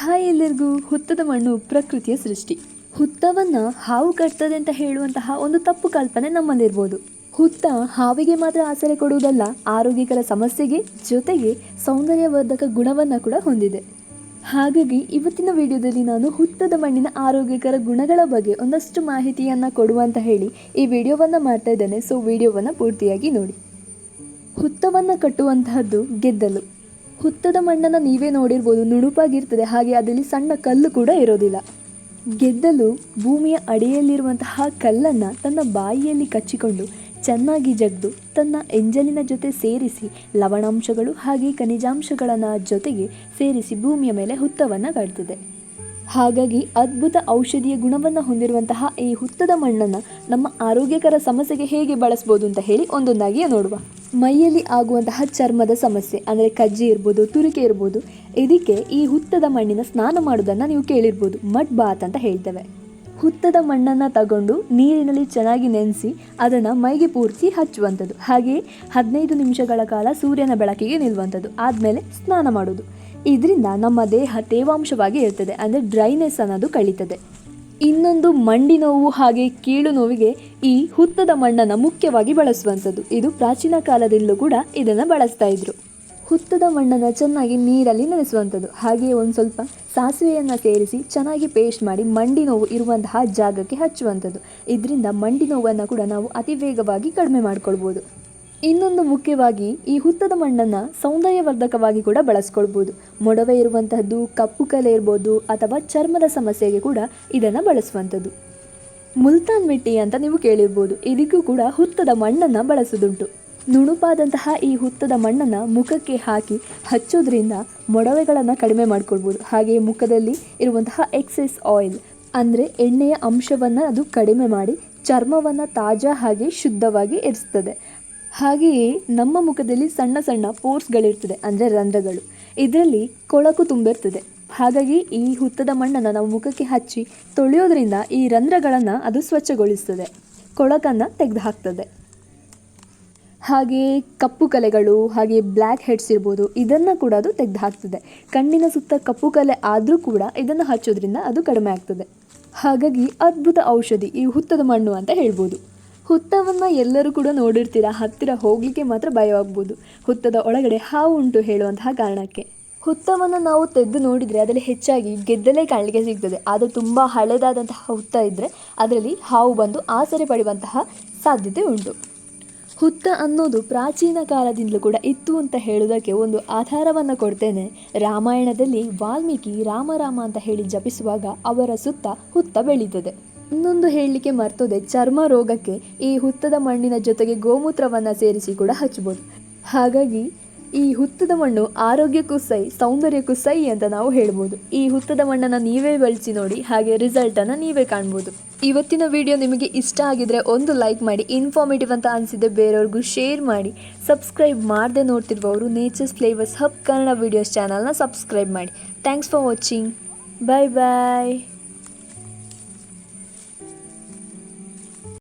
Hi ಎಲ್ಲರಿಗೂ ಹುತ್ತದ ಮಣ್ಣು ಪ್ರಕೃತಿಯ ಸೃಷ್ಟಿ. ಹುತ್ತವನ್ನು ಹಾವು ಕಟ್ತದೆ ಅಂತ ಹೇಳುವಂತಹ ಒಂದು ತಪ್ಪು ಕಲ್ಪನೆ ನಮ್ಮಲ್ಲಿರ್ಬೋದು. ಹುತ್ತ ಹಾವಿಗೆ ಮಾತ್ರ ಆಸರೆ ಕೊಡುವುದಲ್ಲ, ಆರೋಗ್ಯಕರ ಸಮಸ್ಯೆಗೆ ಜೊತೆಗೆ ಸೌಂದರ್ಯವರ್ಧಕ ಗುಣವನ್ನು ಕೂಡ ಹೊಂದಿದೆ. ಹಾಗಾಗಿ ಇವತ್ತಿನ ವಿಡಿಯೋದಲ್ಲಿ ನಾನು ಹುತ್ತದ ಮಣ್ಣಿನ ಆರೋಗ್ಯಕರ ಗುಣಗಳ ಬಗ್ಗೆ ಒಂದಷ್ಟು ಮಾಹಿತಿಯನ್ನು ಕೊಡುವಂತ ಹೇಳಿ ಈ ವಿಡಿಯೋವನ್ನು ಮಾಡ್ತಾ ಇದ್ದೇನೆ. ಸೊ ವಿಡಿಯೋವನ್ನು ಪೂರ್ತಿಯಾಗಿ ನೋಡಿ. ಹುತ್ತವನ್ನು ಕಟ್ಟುವಂತಹದ್ದು ಗೆದ್ದಲು. ಹುತ್ತದ ಮಣ್ಣನ್ನು ನೀವೇ ನೋಡಿರ್ಬೋದು, ನುಣುಪಾಗಿರ್ತದೆ. ಹಾಗೆ ಅದರಲ್ಲಿ ಸಣ್ಣ ಕಲ್ಲು ಕೂಡ ಇರೋದಿಲ್ಲ. ಗೆದ್ದಲು ಭೂಮಿಯ ಅಡಿಯಲ್ಲಿರುವಂತಹ ಕಲ್ಲನ್ನು ತನ್ನ ಬಾಯಿಯಲ್ಲಿ ಕಚ್ಚಿಕೊಂಡು ಚೆನ್ನಾಗಿ ಜಗ್ದು ತನ್ನ ಎಂಜಲಿನ ಜೊತೆ ಸೇರಿಸಿ, ಲವಣಾಂಶಗಳು ಹಾಗೆ ಖನಿಜಾಂಶಗಳನ್ನು ಜೊತೆಗೆ ಸೇರಿಸಿ ಭೂಮಿಯ ಮೇಲೆ ಹುತ್ತವನ್ನು ಕಟ್ತದೆ. ಹಾಗಾಗಿ ಅದ್ಭುತ ಔಷಧೀಯ ಗುಣವನ್ನು ಹೊಂದಿರುವಂತಹ ಈ ಹುತ್ತದ ಮಣ್ಣನ್ನು ನಮ್ಮ ಆರೋಗ್ಯಕರ ಸಮಸ್ಯೆಗೆ ಹೇಗೆ ಬಳಸ್ಬೋದು ಅಂತ ಹೇಳಿ ಒಂದೊಂದಾಗಿಯೇ ನೋಡುವ. ಮೈಯಲ್ಲಿ ಆಗುವಂತಹ ಚರ್ಮದ ಸಮಸ್ಯೆ, ಅಂದರೆ ಕಜ್ಜಿ ಇರ್ಬೋದು, ತುರಿಕೆ ಇರ್ಬೋದು, ಇದಕ್ಕೆ ಈ ಹುತ್ತದ ಮಣ್ಣಿನ ಸ್ನಾನ ಮಾಡೋದನ್ನು ನೀವು ಕೇಳಿರ್ಬೋದು, ಮಡ್ ಬಾತ್ ಅಂತ ಹೇಳ್ತೇವೆ. ಹುತ್ತದ ಮಣ್ಣನ್ನು ತಗೊಂಡು ನೀರಿನಲ್ಲಿ ಚೆನ್ನಾಗಿ ನೆನೆಸಿ ಅದನ್ನು ಮೈಗೆ ಪೂರ್ತಿ ಹಚ್ಚುವಂಥದ್ದು. ಹಾಗೆಯೇ ಹದಿನೈದು ನಿಮಿಷಗಳ ಕಾಲ ಸೂರ್ಯನ ಬೆಳಕಿಗೆ ನಿಲ್ಲುವಂಥದ್ದು ಆದಮೇಲೆ ಸ್ನಾನ ಮಾಡೋದು ಇದರಿಂದ ನಮ್ಮ ದೇಹ ತೇವಾಂಶವಾಗಿ ಇರ್ತದೆ, ಅಂದರೆ ಡ್ರೈನೆಸ್ ಅನ್ನೋದು ಕಳೀತದೆ. ಇನ್ನೊಂದು ಮಂಡಿ ನೋವು ಹಾಗೆ ಕೀಳು ನೋವಿಗೆ ಈ ಹುತ್ತದ ಮಣ್ಣನ್ನು ಮುಖ್ಯವಾಗಿ ಬಳಸುವಂಥದ್ದು. ಇದು ಪ್ರಾಚೀನ ಕಾಲದಿಂದಲೂ ಕೂಡ ಇದನ್ನು ಬಳಸ್ತಾ ಇದ್ರು. ಹುತ್ತದ ಮಣ್ಣನ್ನು ಚೆನ್ನಾಗಿ ನೀರಲ್ಲಿ ನೆನೆಸುವಂಥದ್ದು. ಹಾಗೆಯೇ ಒಂದು ಸ್ವಲ್ಪ ಸಾಸಿವೆಯನ್ನು ಸೇರಿಸಿ ಚೆನ್ನಾಗಿ ಪೇಸ್ಟ್ ಮಾಡಿ ಮಂಡಿ ನೋವು ಇರುವಂತಹ ಜಾಗಕ್ಕೆ ಹಚ್ಚುವಂಥದ್ದು. ಇದರಿಂದ ಮಂಡಿ ನೋವನ್ನು ಕೂಡ ನಾವು ಅತಿ ವೇಗವಾಗಿ ಕಡಿಮೆ ಮಾಡ್ಕೊಳ್ಬೋದು. ಇನ್ನೊಂದು ಮುಖ್ಯವಾಗಿ ಈ ಹುತ್ತದ ಮಣ್ಣನ್ನು ಸೌಂದರ್ಯವರ್ಧಕವಾಗಿ ಕೂಡ ಬಳಸ್ಕೊಳ್ಬೋದು. ಮೊಡವೆ ಇರುವಂತಹದ್ದು, ಕಪ್ಪು ಕಲೆ ಇರ್ಬೋದು ಅಥವಾ ಚರ್ಮದ ಸಮಸ್ಯೆಗೆ ಕೂಡ ಇದನ್ನು ಬಳಸುವಂಥದ್ದು ಮುಲ್ತಾನ್ ಮಿಟ್ಟಿ ಅಂತ ನೀವು ಕೇಳಿರ್ಬೋದು. ಇದಕ್ಕೂ ಕೂಡ ಹುತ್ತದ ಮಣ್ಣನ್ನು ಬಳಸೋದುಂಟು. ನುಣುಪಾದಂತಹ ಈ ಹುತ್ತದ ಮಣ್ಣನ್ನು ಮುಖಕ್ಕೆ ಹಾಕಿ ಹಚ್ಚೋದ್ರಿಂದ ಮೊಡವೆಗಳನ್ನು ಕಡಿಮೆ ಮಾಡ್ಕೊಳ್ಬೋದು. ಹಾಗೆಯೇ ಮುಖದಲ್ಲಿ ಇರುವಂತಹ ಎಕ್ಸೆಸ್ ಆಯಿಲ್ ಅಂದರೆ ಎಣ್ಣೆಯ ಅಂಶವನ್ನು ಅದು ಕಡಿಮೆ ಮಾಡಿ ಚರ್ಮವನ್ನು ತಾಜಾ ಹಾಗೆ ಶುದ್ಧವಾಗಿ ಇರಿಸ್ತದೆ. ಹಾಗೆಯೇ ನಮ್ಮ ಮುಖದಲ್ಲಿ ಸಣ್ಣ ಸಣ್ಣ ಪೋರ್ಸ್ಗಳಿರ್ತದೆ, ಅಂದರೆ ರಂಧ್ರಗಳು. ಇದರಲ್ಲಿ ಕೊಳಕು ತುಂಬಿರ್ತದೆ. ಹಾಗಾಗಿ ಈ ಹುತ್ತದ ಮಣ್ಣನ್ನು ನಾವು ಮುಖಕ್ಕೆ ಹಚ್ಚಿ ತೊಳೆಯೋದ್ರಿಂದ ಈ ರಂಧ್ರಗಳನ್ನು ಅದು ಸ್ವಚ್ಛಗೊಳಿಸ್ತದೆ. ಕೊಳಕನ್ನು ತೆಗೆದು ಹಾಕ್ತದೆ ಹಾಗೆಯೇ ಕಪ್ಪು ಕಲೆಗಳು, ಹಾಗೆ ಬ್ಲ್ಯಾಕ್ ಹೆಡ್ಸ್ ಇರ್ಬೋದು, ಇದನ್ನು ಕೂಡ ಅದು ತೆಗೆದು ಹಾಕ್ತದೆ ಕಣ್ಣಿನ ಸುತ್ತ ಕಪ್ಪು ಕಲೆ ಆದರೂ ಕೂಡ ಇದನ್ನು ಹಚ್ಚೋದ್ರಿಂದ ಅದು ಕಡಿಮೆ ಆಗ್ತದೆ. ಹಾಗಾಗಿ ಅದ್ಭುತ ಔಷಧಿ ಈ ಹುತ್ತದ ಮಣ್ಣು ಅಂತ ಹೇಳ್ಬೋದು. ಹುತ್ತವನ್ನು ಎಲ್ಲರೂ ಕೂಡ ನೋಡಿರ್ತೀರಾ? ಹತ್ತಿರ ಹೋಗಲಿಕ್ಕೆ ಮಾತ್ರ ಭಯವಾಗ್ಬೋದು ಹುತ್ತದ ಒಳಗಡೆ ಹಾವು ಉಂಟು ಹೇಳುವಂತಹ ಕಾರಣಕ್ಕೆ. ಹುತ್ತವನ್ನು ನಾವು ತೆಗೆದು ನೋಡಿದರೆ ಅದರಲ್ಲಿ ಹೆಚ್ಚಾಗಿ ಗೆದ್ದಲೇ ಕಾಣಲಿಕ್ಕೆ ಸಿಗ್ತದೆ. ಆದರೆ ತುಂಬ ಹಳೆದಾದಂತಹ ಹುತ್ತ ಇದ್ದರೆ ಅದರಲ್ಲಿ ಹಾವು ಬಂದು ಆಸರೆ ಪಡೆಯುವಂತಹ ಸಾಧ್ಯತೆ ಉಂಟು. ಹುತ್ತ ಅನ್ನೋದು ಪ್ರಾಚೀನ ಕಾಲದಿಂದಲೂ ಕೂಡ ಇತ್ತು ಅಂತ ಹೇಳೋದಕ್ಕೆ ಒಂದು ಆಧಾರವನ್ನು ಕೊಡ್ತೇನೆ. ರಾಮಾಯಣದಲ್ಲಿ ವಾಲ್ಮೀಕಿ ರಾಮ ರಾಮ ಅಂತ ಹೇಳಿ ಜಪಿಸುವಾಗ ಅವರ ಸುತ್ತ ಹುತ್ತ ಬೆಳೀತದೆ. ಇನ್ನೊಂದು ಹೇಳಲಿಕ್ಕೆ ಮರ್ತೋದೆ, ಚರ್ಮ ರೋಗಕ್ಕೆ ಈ ಹುತ್ತದ ಮಣ್ಣಿನ ಜೊತೆಗೆ ಗೋಮೂತ್ರವನ್ನು ಸೇರಿಸಿ ಕೂಡ ಹಚ್ಬೋದು ಹಾಗಾಗಿ ಈ ಹುತ್ತದ ಮಣ್ಣು ಆರೋಗ್ಯಕ್ಕೂ ಸೈ ಸೌಂದರ್ಯಕ್ಕೂ ಸೈ ಅಂತ ನಾವು ಹೇಳ್ಬೋದು. ಈ ಹುತ್ತದ ಮಣ್ಣನ್ನು ನೀವೇ ಬಳಸಿ ನೋಡಿ, ಹಾಗೆ ರಿಸಲ್ಟನ್ನು ನೀವೇ ಕಾಣ್ಬೋದು. ಇವತ್ತಿನ ವಿಡಿಯೋ ನಿಮಗೆ ಇಷ್ಟ ಆಗಿದ್ರೆ ಒಂದು ಲೈಕ್ ಮಾಡಿ ಇನ್ಫಾರ್ಮೇಟಿವ್ ಅಂತ ಅನಿಸಿದ್ರೆ ಬೇರೆಯವ್ರಿಗೂ ಶೇರ್ ಮಾಡಿ. ಸಬ್ಸ್ಕ್ರೈಬ್ ಮಾಡದೆ ನೋಡ್ತಿರುವವರು Nature's Flavours Hub Kannada videos ಚಾನಲ್ನ ಸಬ್ಸ್ಕ್ರೈಬ್ ಮಾಡಿ. Thanks for watching bye bye